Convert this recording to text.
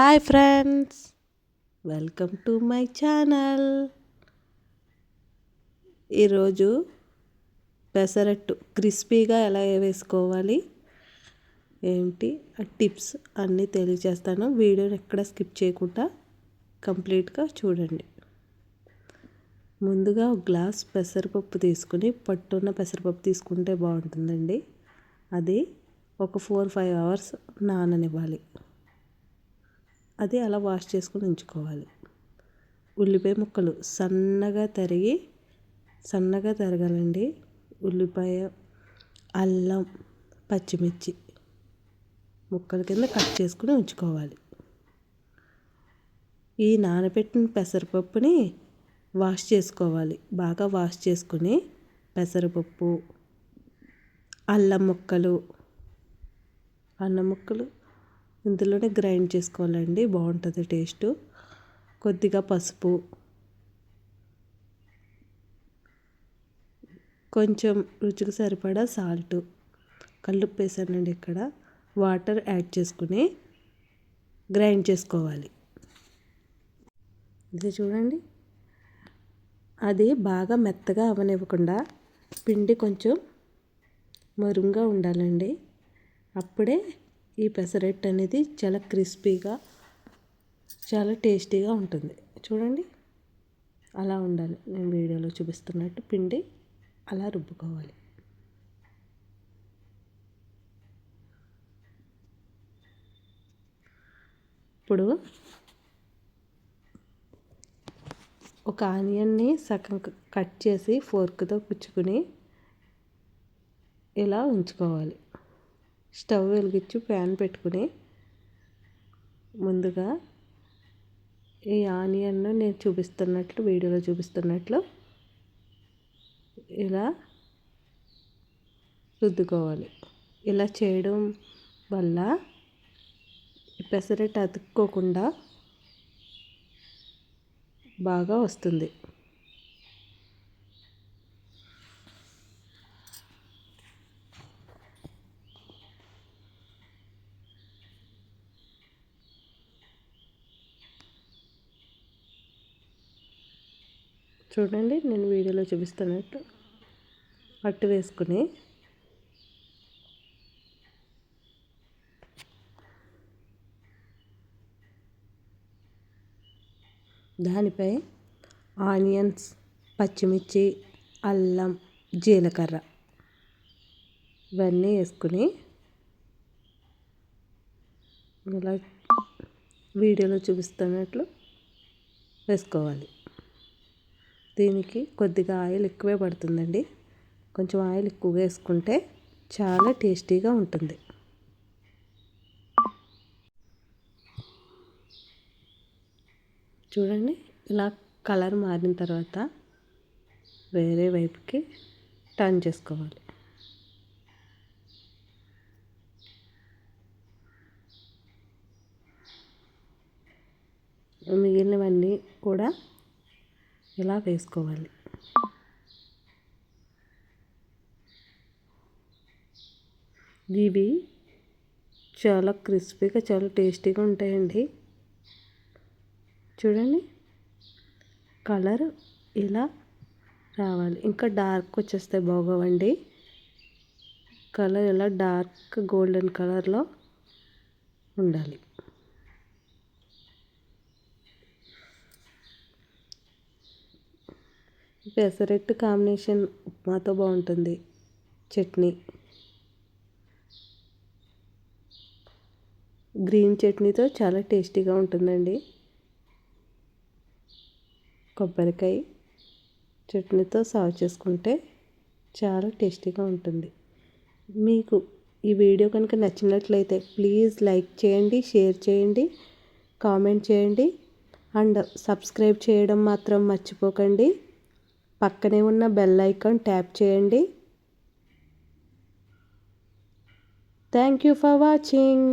Hi friends welcome to my channel ఈరోజు పెసరట్టు క్రిస్పీగా ఎలా వేసుకోవాలి? ఏంటి? ఆ టిప్స్ అన్నీ తెలియజేస్తాను. వీడియోని ఎక్కడ స్కిప్ చేయకుండా కంప్లీట్గా చూడండి. ముందుగా ఒక గ్లాస్ పెసరపప్పు తీసుకుని పట్టున్న పెసరపప్పు తీసుకుంటే బాగుంటుందండి. అది ఒక ఫోర్ ఫైవ్ అవర్స్ నాననివ్వాలి. అది అలా వాష్ చేసుకుని ఉంచుకోవాలి. ఉల్లిపాయ ముక్కలు సన్నగా తరిగి సన్నగా తరగాలండి. ఉల్లిపాయ అల్లం పచ్చిమిర్చి ముక్కల కింద కట్ చేసుకుని ఉంచుకోవాలి. ఈ నానబెట్టిన పెసరపప్పుని వాష్ చేసుకోవాలి. బాగా వాష్ చేసుకుని పెసరపప్పు అల్లం ముక్కలు అల్లం ముక్కలు ఇందులోనే గ్రైండ్ చేసుకోవాలండి బాగుంటుంది టేస్ట్. కొద్దిగా పసుపు. కొంచెం రుచికి సరిపడా సాల్ట్. కల్లుప్పు వేసానండి ఇక్కడ. వాటర్ యాడ్ చేసుకుని గ్రైండ్ చేసుకోవాలి. ఇది చూడండి. అది బాగా మెత్తగా అవనివ్వకుండా పిండి కొంచెం మరుంగా ఉండాలండి. అప్పుడే ఈ పెసరట్టు అనేది చాలా క్రిస్పీగా చాలా టేస్టీగా ఉంటుంది. చూడండి అలా ఉండాలి. నేను వీడియోలో చూపిస్తున్నట్టు పిండి అలా రుబ్బుకోవాలి. ఇప్పుడు ఒక ఆనియన్ని సగం కట్ చేసి ఫోర్క్తో పుచ్చుకుని ఇలా ఉంచుకోవాలి. స్టవ్ వెలిగించి ప్యాన్ పెట్టుకుని ముందుగా ఈ ఆనియన్ను నేను చూపిస్తున్నట్లు వీడియోలో చూపిస్తున్నట్లు ఇలా రుద్దుకోవాలి. ఇలా చేయడం వల్ల పెసరట్టు అతుక్కోకుండా బాగా వస్తుంది. చూడండి నేను వీడియోలో చూపిస్తున్నట్టు. అట్టు వేసుకుని. దానిపై ఆనియన్స్ పచ్చిమిర్చి అల్లం జీలకర్ర ఇవన్నీ వేసుకుని ఇలా వీడియోలో చూపిస్తున్నట్లు వేసుకోవాలి. దీనికి కొద్దిగా ఆయిల్ ఎక్కువే పడుతుందండి. కొంచెం ఆయిల్ ఎక్కువగా వేసుకుంటే చాలా టేస్టీగా ఉంటుంది. చూడండి ఇలా కలర్ మారిన తర్వాత వేరే వైపుకి టర్న్ చేసుకోవాలి. మిగిలినవన్నీ కూడా ఇలా వేసుకోవాలి? ఇవి చాలా క్రిస్పీగా చాలా టేస్టీగా ఉంటాయండి. చూడండి కలర్ ఇలా రావాలి. ఇంకా డార్క్ వచ్చేస్తే బాగోవండి. కలర్ ఇలా డార్క్ గోల్డెన్ కలర్లో ఉండాలి. పెసరెట్టు కాంబినేషన్ ఉప్మాతో బాగుంటుంది. చట్నీ. గ్రీన్ చట్నీతో చాలా టేస్టీగా ఉంటుందండి. కొబ్బరికాయ చట్నీతో సర్వ్ చేసుకుంటే చాలా టేస్టీగా ఉంటుంది. మీకు ఈ వీడియో కనుక నచ్చినట్లయితే ప్లీజ్ లైక్ చేయండి షేర్ చేయండి కామెంట్ చేయండి. అండ్ సబ్స్క్రైబ్ చేయడం మాత్రం మర్చిపోకండి. పక్కనే ఉన్న బెల్ ఐకాన్ ట్యాప్ చేయండి. Thank you for watching